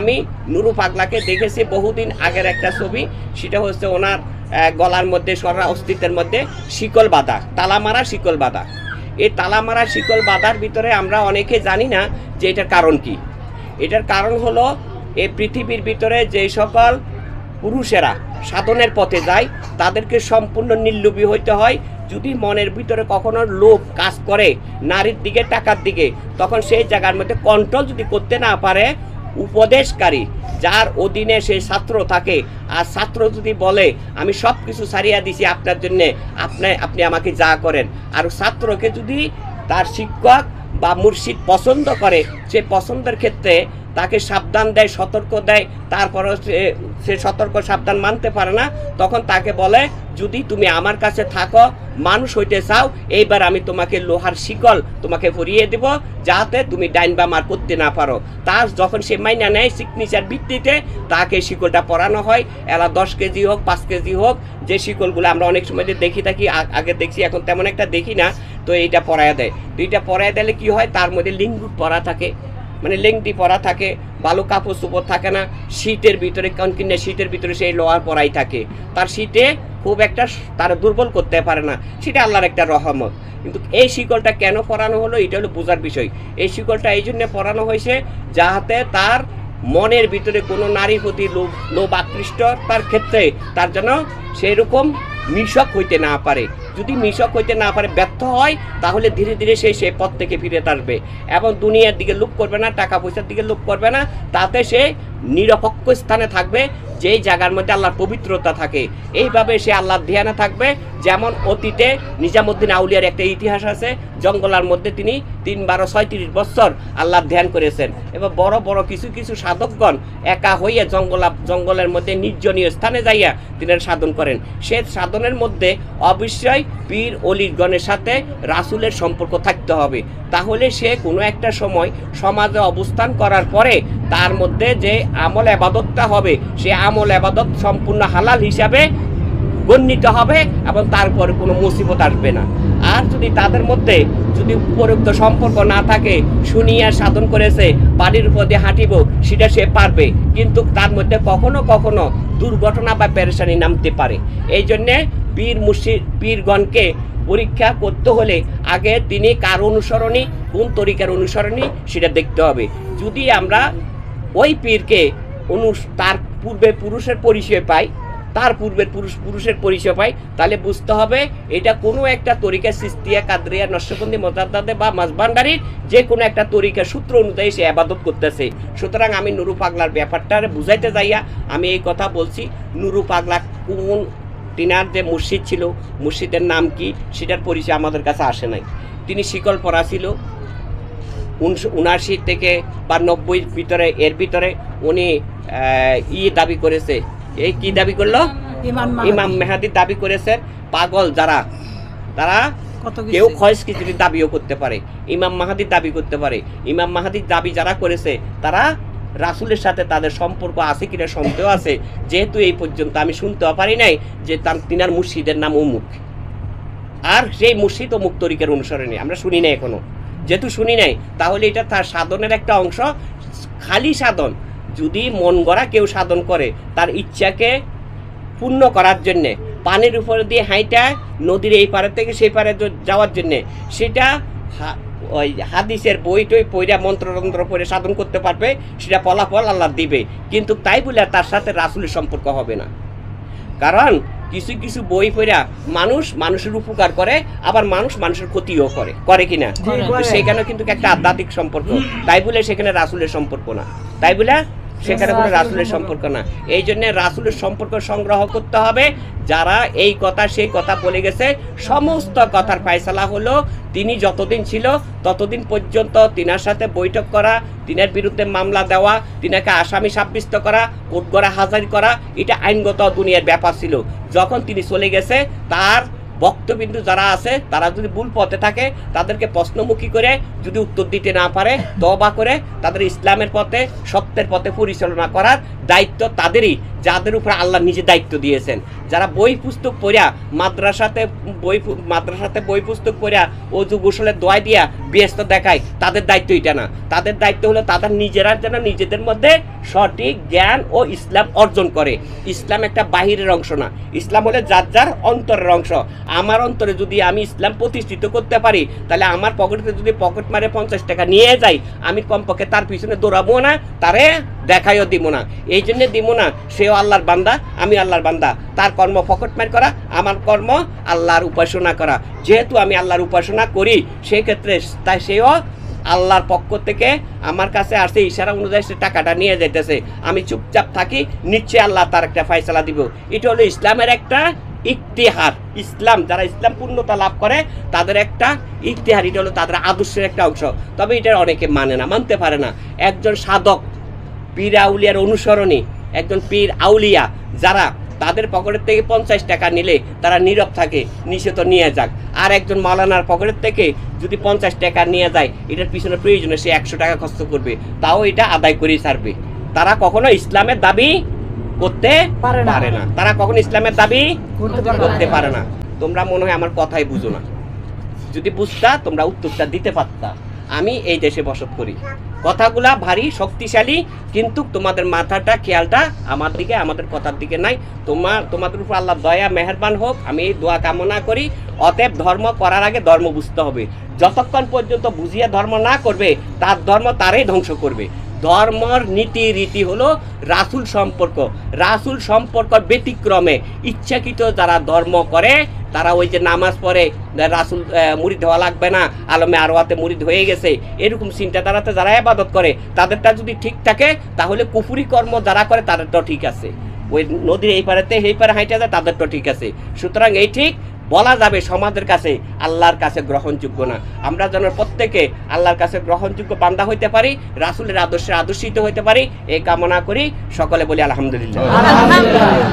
আমি নুরু পাগলাকে দেখেছি বহুদিন আগের একটা ছবি। সেটা হচ্ছে ওনার গলার মধ্যে সরা অস্তিত্বের মধ্যে শিকল বাঁধা, তালা মারা শিকল বাঁধা। এই তালা মারা শিকল বাঁধার ভিতরে আমরা অনেকে জানি না যে এটার কারণ কি। এটার কারণ হলো এই পৃথিবীর ভিতরে যে সকল পুরুষেরা সাধনের পথে যায়, তাদেরকে সম্পূর্ণ নির্লোভী হইতে হয়। যদি মনের ভিতরে কখনো লোভ কাজ করে নারীর দিকে, টাকার দিকে, তখন সেই জায়গার মধ্যে কন্ট্রোল যদি করতে না পারে উপদেশকারী, যার অধীনে সে ছাত্র থাকে। আর ছাত্র যদি বলে, আমি সব কিছু সারিয়া দিছি আপনার জন্যে আপনি আপনি আমাকে যা করেন। আর ছাত্রকে যদি তার শিক্ষক বা মুর্শিদ পছন্দ করে, সে পছন্দের ক্ষেত্রে তাকে সাবধান দেয়, সতর্ক দেয়, তারপরেও সে সতর্ক, সাবধান মানতে পারে না। তখন তাকে বলে, যদি তুমি আমার কাছে থাকো, মানুষ হইতে চাও, এইবার আমি তোমাকে লোহার শিকল তোমাকে ভরিয়ে দেব, যাতে তুমি ডাইন বা মার করতে না পারো। তার যখন সে মাইনা নেয় সিগনেচার ভিত্তিতে, তাকে শিকলটা পরানো হয়। এলা দশ কেজি হোক, পাঁচ কেজি হোক, যে শিকলগুলো আমরা অনেক সময় দেখি থাকি আগে দেখছি, এখন তেমন একটা দেখি না, তো এইটা পরায় দেয়। তো এইটা পরায় দিলে কি হয়? তার মধ্যে লিঙ্গুট পরা থাকে। মানে লেংটি পরা থাকে ভালো কাপড় চোপড় থাকে না, শীতের ভিতরে, কনকিনে শীতের ভিতরে সেই লোহার পরাই থাকে। তার শীতে খুব একটা তার দুর্বল করতে পারে না। সেটা আল্লাহর একটা রহমত। কিন্তু এই শিকলটা কেন পরানো হলো, এটা হলো বোঝার বিষয়। এই শিকলটা এই জন্যে পরানো হয়েছে যাহাতে তার মনের ভিতরে কোনো নারী প্রতি লোভ লোভ আকৃষ্ট তার ক্ষেত্রে। তার জন্য সেই রকম মিশক হইতে না পারে। যদি মিশক হইতে না পারে, ব্যর্থ হয়, তাহলে ধীরে ধীরে সে সে পথ থেকে ফিরে আসবে এবং দুনিয়ার দিকে লোভ করবে না, টাকা পয়সার দিকে লোভ করবে না। তাতে সে নিরপেক্ষ স্থানে থাকবে। যেই জায়গার মধ্যে আল্লাহর পবিত্রতা থাকে, এইভাবে সে আল্লাহর ধ্যানে থাকবে। যেমন অতীতে নিজামুদ্দিন আউলিয়ার একটা ইতিহাস আছে, জঙ্গলার মধ্যে তিনি তিন, বারো, ছয়ত্রিশ বছর আল্লাহর ধ্যান করেছেন। এবার বড় বড় কিছু কিছু সাধকগণ একা হইয়া জঙ্গলা, জঙ্গলের মধ্যে নির্জনীয় স্থানে যাইয়া তিনি সাধন করেন। সে সাধনের মধ্যে অবশ্যই পীর অলিগণের সাথে রাসুলের সম্পর্ক থাকতে হবে। তাহলে সে কোনো একটা সময় সমাজে অবস্থান করার পরে তার মধ্যে যে আমল আবাদতটা হবে, সে আমল আবাদত সম্পূর্ণ হালাল হিসাবে গণ্যিত হবে এবং তারপরে কোনো মুসিবত আসবে না। আর যদি তাদের মধ্যে যদি উপযুক্ত সম্পর্ক না থাকে, শুনিয়া সাধন করেছে, বাড়ির উপর দিয়ে হাঁটিব, সেটা সে পারবে। কিন্তু তার মধ্যে কখনো কখনো দুর্ঘটনা বা পেরেশানি নামতে পারে। এই জন্যে পীর মুর্শিদ, পীরগণকে পরীক্ষা করতে হলে আগে তিনি কার অনুসরণী, কোন তরিকার অনুসরণী, সেটা দেখতে হবে। যদি আমরা ওই পীরকে অনু তার পূর্বে পুরুষের পরিচয় পাই, তার পূর্বের পুরুষ, পুরুষের পরিচয় পাই, তাহলে বুঝতে হবে এটা কোনো একটা তরিকা সিস্তিয়া কাদরিয়া নশ্ববন্দি মজাদাদে বা মাঝবান্ডারির যে কোনো একটা তরিকা সূত্র অনুযায়ী সে আবাদত করতেছে। সুতরাং আমি নুরু পাগলার ব্যাপারটা বুঝাইতে যাইয়া আমি এই কথা বলছি, নুরু পাগলা কোন তিনার যে মসজিদ ছিল মসজিদের নাম কি, সেটার পরিচয় আমাদের কাছে আসে নাই। তিনি শিকল পরা ছিল উনআশি থেকে বা নব্বই ভিতরে, এর ভিতরে উনি ই দাবি করেছে। এই কি দাবি করল? ইমাম ইমাম মেহাদির দাবি করেছে পাগল যারা তারা কেউ খয়েস খিচুড়ির দাবিও করতে পারে। ইমাম মাহাদির দাবি করতে পারে। ইমাম মাহাদির দাবি যারা করেছে তারা রাসুলের সাথে তাদের সম্পর্ক আছে কিনা সন্দেহ আছে। যেহেতু এই পর্যন্ত আমি শুনতেও পারি নাই যে তার তিনার মুর্শিদের নাম অমুক আর সেই মুর্শিদ অমুক তরিকের অনুসরণে আমরা শুনি নাই এখনও। যেহেতু শুনি নাই তাহলে এটা তার সাধনের একটা অংশ। খালি সাধন। যদি মন গড়া কেউ সাধন করে তার ইচ্ছাকে পূর্ণ করার জন্যে পানির উপরে দিয়ে হাইটা নদীর এই পারে থেকে সেই পারে যাওয়ার জন্যে সেটা ওই হাদিসের বই টই পইরা মন্ত্রতন্ত্র পড়ে সাধন করতে পারবে সেটা ফলাফল আল্লাহ দিবে। কিন্তু তাই বলে তার সাথে রাসুলের সম্পর্ক হবে না। কারণ কিছু কিছু বই পড়া মানুষ মানুষের উপকার করে আবার মানুষ মানুষের ক্ষতিও করে করে কিনা? সেখানে কিন্তু একটা আধ্যাত্মিক সম্পর্ক। তাই বলে সেখানে রাসুলের সম্পর্ক না। তাই বলে সেখানে কোনো রাসুলের সম্পর্ক না। এই জন্য রাসুলের সম্পর্ক সংগ্রহ করতে হবে। যারা এই কথা সেই কথা বলে গেছে সমস্ত কথার ফায়সালা হলো তিনি যতদিন ছিল ততদিন পর্যন্ত তিনার সাথে বৈঠক করা তিনার বিরুদ্ধে মামলা দেওয়া তিনাকে আসামি সাব্যস্ত করা কোটগড়া হাজারি করা এটা আইনগত দুনিয়ার ব্যাপার ছিল। যখন তিনি চলে গেছে তার বক্তবিন্দু যারা আছে, তারা যদি ভুল পথে থাকে, তাদেরকে প্রশ্নমুখী করে যদি উত্তর দিতে না পারে তবা করে তাদের ইসলামের পথে, সত্যের পথে পরিচালনা করার দায়িত্ব তাদেরই, যাদের উপর আল্লাহ নিজে দায়িত্ব দিয়েছেন। যারা বই পুস্তক পড়িয়া, মাদ্রাসাতে বই মাদ্রাসাতে বই পুস্তক পড়িয়া, অজু গোসলের দোয়া দিয়া ব্যস্ত দেখায়, তাদের দায়িত্ব এটা না। তাদের দায়িত্ব হলো তাদের নিজেরা যেন নিজেদের মধ্যে সঠিক জ্ঞান ও ইসলাম অর্জন করে। ইসলাম একটা বাহিরের অংশ না। ইসলাম হলে যার যার অন্তরের অংশ। আমার অন্তরে যদি আমি ইসলাম প্রতিষ্ঠিত করতে পারি, তাহলে আমার পকেটে যদি পকেট মারে পঞ্চাশ টাকা নিয়ে যাই, আমি কমপক্ষে তার পিছনে দৌড়াবো না, তারে দেখাইও দিব না। এই জন্যে দিব না, সেও আল্লাহর বান্দা, আমি আল্লাহর বান্দা। তার কর্ম পকেট মার করা, আমার কর্ম আল্লাহর উপাসনা করা। যেহেতু আমি আল্লাহর উপাসনা করি সেই ক্ষেত্রে তাই সেও আল্লাহর পক্ষ থেকে আমার কাছে আসছে ইশারা অনুযায়ী সে টাকাটা নিয়ে যাইতেছে। আমি চুপচাপ থাকি, নিশ্চয়ই আল্লাহ তার একটা ফয়সালা দিব। এটা হলো ইসলামের একটা ইতিহার ইসলাম, যারা ইসলাম পূর্ণতা লাভ করে, তাদের একটা ইতিহার এটা হলো তাদের আদর্শের একটা অংশ। তবে এটা অনেকে মানে না, মানতে পারে না। একজন সাধক, পীর আউলিয়ার অনুসরণী, একজন পীর আউলিয়া, যারা তাদের পকেটের থেকে পঞ্চাশ টাকা নিলে তারা নীরব থাকে নিষেধ নিয়ে যাক। আর একজন মাওলানার পকেটের থেকে যদি পঞ্চাশ টাকা নিয়ে যায় এটার পিছনে প্রয়োজনে সে একশো টাকা খরচ করবে। তাও এটা আদায় করেই ছাড়বে। তারা কখনো ইসলামের দাবি করতে পারে না। তারা কখনো ইসলামের দাবি করতে পারে না। তোমরা মনে হয় আমার কথাই বুঝো না। যদি বুঝতা তোমরা উত্তরটা দিতে পারতা। আমি এই দেশে বসত করি। কথাগুলা ভারী, শক্তিশালী, কিন্তু তোমাদের মাথাটা, খেয়ালটা আমার দিকে, আমাদের কথার দিকে নাই। তোমার, তোমাদের উপর আল্লাহ দয়া, মেহরবান হোক। আমি এই দোয়া কামনা করি। অতএব ধর্ম করার আগে ধর্ম বুঝতে হবে। যতক্ষণ পর্যন্ত বুঝিয়ে ধর্ম না করবে, তার ধর্ম তারাই ধ্বংস করবে। ধর্মর নীতি রীতি হলো রাসুল সম্পর্ক। রাসুল সম্পর্ক ব্যতিক্রমে। ইচ্ছাকৃত যারা ধর্ম করে, তারা ওই যে নামাজ পড়ে রাসুল মুরিদ হওয়া লাগবে না, আলমে আরোয়াতে মুরিদ হয়ে গেছে, এরকম চিন্তাধারাতে যারা আবাদত করে, তাদেরটা যদি ঠিক থাকে, তাহলে কুফুরি কর্ম যারা করে, তাদেরটাও ঠিক আছে। ওই নদীর এই পারেতে এই পারে হাইটে যায়, তাদেরটাও ঠিক আছে। সুতরাং এই ঠিক বলা যাবে সমাজের কাছে আল্লাহর কাছে গ্রহণযোগ্য না। আমরা যেন প্রত্যেকে আল্লাহর কাছে গ্রহণযোগ্য বান্দা হইতে পারি, রাসুলের আদর্শে আদর্শিত হইতে পারি, এই কামনা করি। সকলে বলি আলহামদুলিল্লাহ। আলহামদুলিল্লাহ।